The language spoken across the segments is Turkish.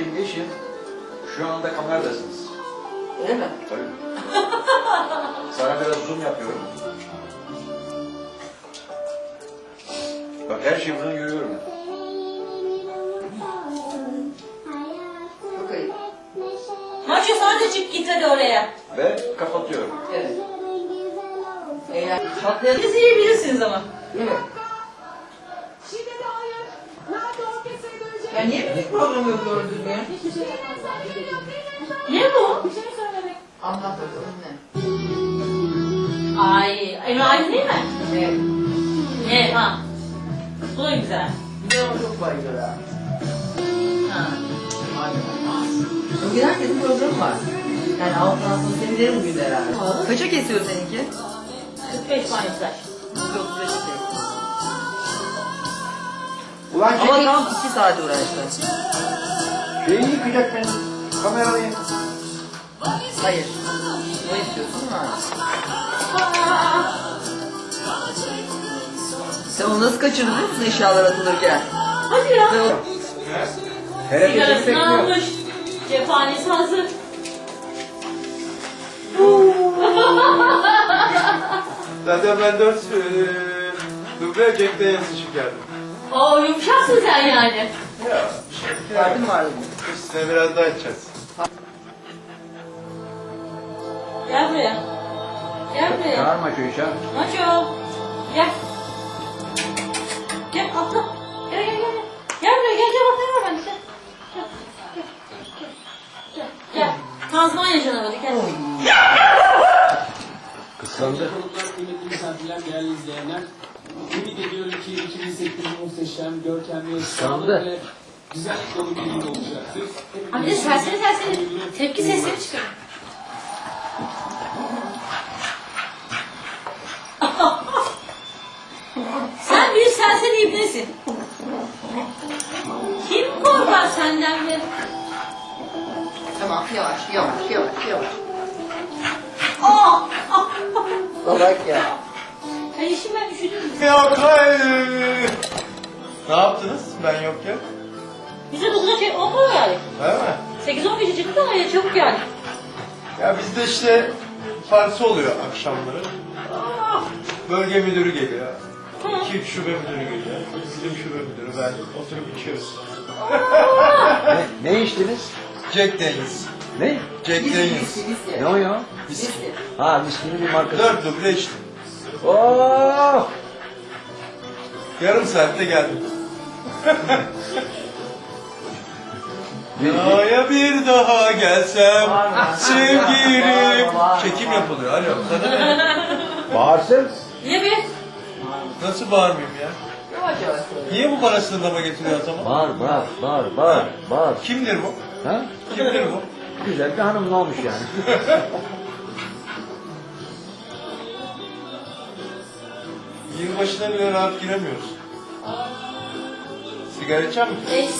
Eşim, şu anda kameradasınız. Öyle mi? Tabii. Sana biraz zoom yapıyorum. Bak her şeyi buradan görüyorum. Çok ayıp. Maço çık git hadi oraya. Ve kapatıyorum. Evet. Eğer yiyebilirsiniz ama. değil mi? Ya niye müzik programı yok doğru düzgün? Ne bu? Anlat bakalım ne? Ay, Emrahim değil mi? Ne? Ne ha. Bu da güzel. Bir de o çok bayılır ha. Ha. Bugün herkesin programı var. Yani sonra seminerim bugün de herhalde. Kaça kesiyor seninki? 45 manyetaj. 135 şey. Ulan Ama şey, tam 2 saat uğraştı. şeyi yıkacak beni. Kamerayı. Hayır. Ne istiyorsun ha? Sen onu nasıl kaçırdın biliyor musun eşyalar atılırken? Hadi ya. Ve o... Hele Sigarasını almış. Cephanesi hazır. Zaten ben dört eee duble Jack Daniels için geldim. Oo yumuşaksın sen yani. Ya, Verdin mi vardı üstüne biraz daha içeceğiz. Gel buraya. Gel buraya. Çağırma şu işe. Maço. Gel. Gel atla. Gel gel gel. Gel buraya gel gel bakayım ben. Gel. Gel. Gel. Gel. Gel. Tazmanya canavarı gel. Kıymetli misafirler, değerli izleyenler. Ümit ediyorum ki 2008 muhteşem, görkemli, sağlıklı ve güzellik dolu bir yıl olacaktır. Abi de serseri serseri tepki sesleri çıkıyor. Sen bir serseri ibnesin. Kim korkar senden be? Tamam yavaş yavaş yavaş yavaş. Ah! Salak ya. Ay işim ben üşüdüm. Yok hayır. Ne yaptınız ben yokken? Bize 9'a şey okul geldik. Değil mi? 8-10 gece çıktık ama ya çabuk geldik. Ya bizde işte parti oluyor akşamları. Bölge müdürü geliyor. İki üç şube müdürü geliyor. Bizim şube müdürü ben oturup içiyoruz. Ne, ne içtiniz? Jack Daniels. Ne? Jack Daniels. Ne o ya? Viski. Ha viskinin bir markası. Dört duble içtim. Oh! Yarım saatte geldim. Bir- Dünyaya bir daha gelsem sevgilim. Çekim yapılıyor. Alo sana ne? Bağırsın. Niye be? Nasıl bağırmayayım ya? Yavaş yavaş söyle. Niye bu bana sınırlama getiriyor o zaman? Bağır, bağır, bağır, bağır, bağır. Kimdir bu? Ha? Kimdir bu? Güzel bir hanım olmuş yani? Yılbaşına bile rahat giremiyoruz. Sigara içer misin?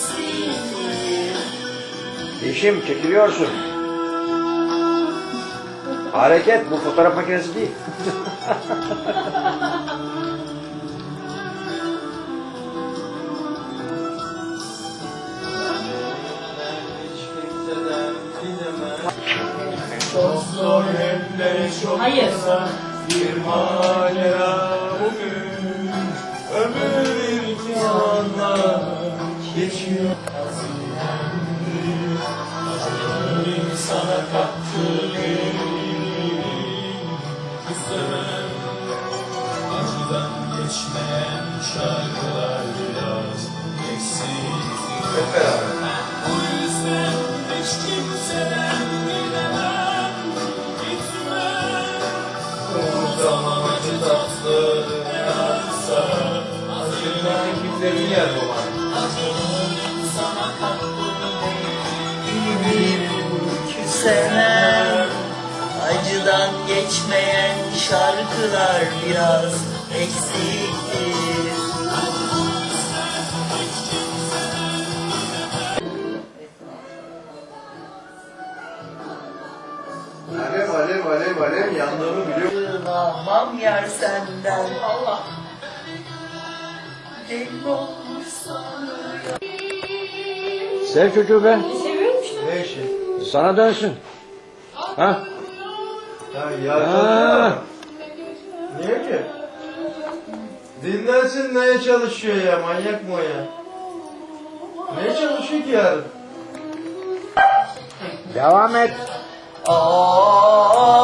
Eşim çekiliyorsun. Hareket bu fotoğraf makinesi değil. Çok zor hem de çok Hayır. kısa bir macera Sana kattı İstemem acıdan geçmeyen şarkılar biraz eksik. Hep beraber. Bu yüzden hiç kimseden bilemem gitmem. Umursamam acı tatlı ne varsa acıdan kimlerin yer baba. Küsemem Acıdan geçmeyen şarkılar biraz eksiktir. Alev alev alev alev yandığımı biliyorum. Sığınamam yar senden. Allah. Deli olmuş sanırım. Sev çocuğu be. Sana dönsün. Ha? Ya yarın Niye ki? Dinlensin neye çalışıyor ya manyak mı o ya? Neye çalışıyor ki yarın? Devam et. Aa,